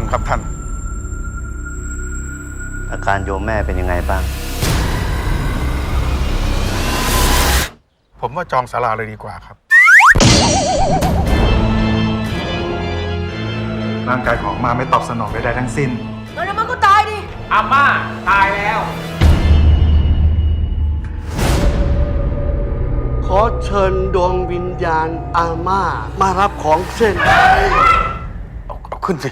มครับท่าน อาการโยมแม่เป็นยังไงบ้าง ผมว่าจองศาลาเลยดีกว่าครับ ร่างกายของมาไม่ตอบสนองใดๆทั้งสิ้น แล้วมันก็ตายดิ อาม่าตายแล้ว ขอเชิญดวงวิญญาณอาม่ามารับของเส้น เอาเอาขึ้นสิ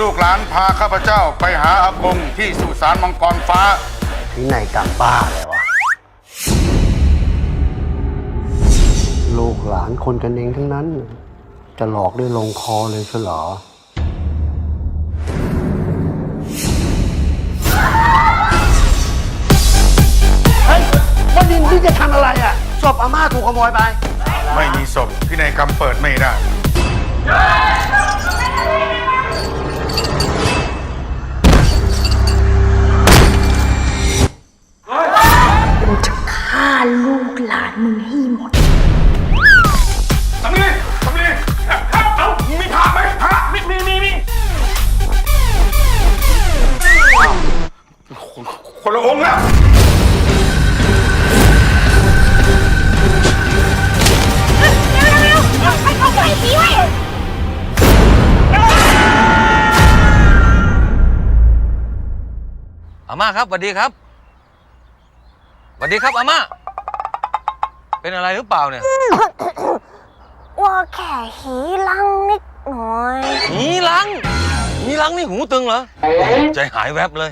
ลูกหลานพาข้าพเจ้าไปหาอากงที่สุสานมังกรฟ้าที่ไหนกลับบ้าเลยวะ ลูกหลานคนกันเองทั้งนั้น จะหลอกได้ลงคอเลยใช่เหรอ เฮ้ยวันนี้นี่จะทำอะไรอะศพอาม่าถูกขโมยไป ไม่มีศพพินัยกรรมเปิดไม่ได้ ลูกหลานมึงให้หมด สำลีสำลีเอ้าเอ้ามีผ้าไหมผ้ามีมีมีมีคนคนละองค์แล้ว อาม่าครับสวัสดีครับสวัสดีครับอาม่า เป็นอะไรหรือเปล่าเนี่ยว่าแค่หีลังนิดหน่อย หีลังหีลังนี่หูตึงเหรอ ใจหายแวบเลย